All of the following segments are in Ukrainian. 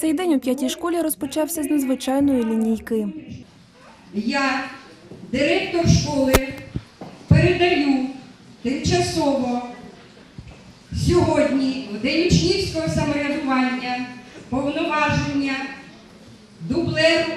Цей день у п'ятій школі розпочався з незвичайної лінійки. Я, директор школи, передаю тимчасово сьогодні, в день учнівського самоврядування, повноваження дублеру.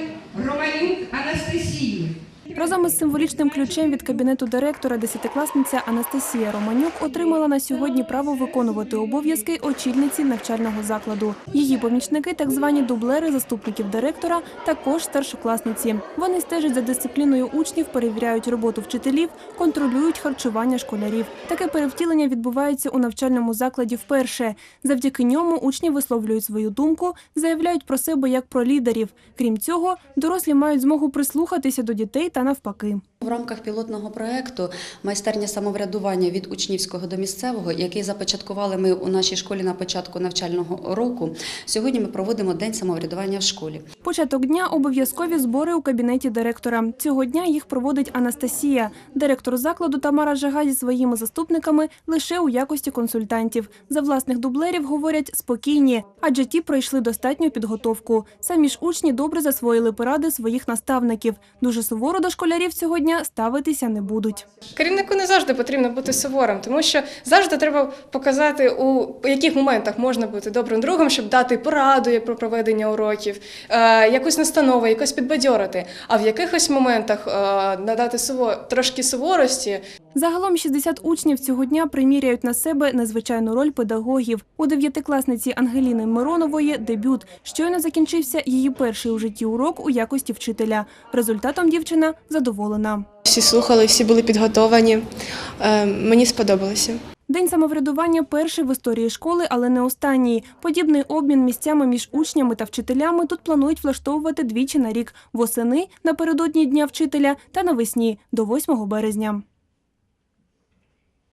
Разом із символічним ключем від кабінету директора десятикласниця Анастасія Романюк отримала на сьогодні право виконувати обов'язки очільниці навчального закладу. Її помічники, так звані дублери заступників директора, також старшокласниці. Вони стежать за дисципліною учнів, перевіряють роботу вчителів, контролюють харчування школярів. Таке перевтілення відбувається у навчальному закладі вперше. Завдяки ньому учні висловлюють свою думку, заявляють про себе як про лідерів. Крім цього, дорослі мають змогу прислухатися до дітей та навпаки. В рамках пілотного проекту майстерня самоврядування від учнівського до місцевого, який започаткували ми у нашій школі на початку навчального року. Сьогодні ми проводимо день самоврядування в школі. Початок дня обов'язкові збори у кабінеті директора. Цього дня їх проводить Анастасія. Директор закладу Тамара Жага зі своїми заступниками лише у якості консультантів. За власних дублерів говорять спокійні, адже ті пройшли достатню підготовку. Самі ж учні добре засвоїли поради своїх наставників. Дуже суворо до школярів цього дня ставитися не будуть. Керівнику не завжди потрібно бути суворим, тому що завжди треба показати, у яких моментах можна бути добрим другом, щоб дати пораду як про проведення уроків, е, якусь настанову, якось підбадьорити. А в якихось моментах е, надати трошки суворості, Загалом 60 учнів цього дня приміряють на себе незвичайну роль педагогів. У дев'ятикласниці Ангеліни Миронової дебют. Щойно закінчився її перший у житті урок у якості вчителя. Результатом дівчина задоволена. Всі слухали, всі були підготовані. Е, Мені сподобалося. День самоврядування перший в історії школи, але не останній. Подібний обмін місцями між учнями та вчителями тут планують влаштовувати двічі на рік – восени напередодні Дня вчителя та навесні до 8 березня.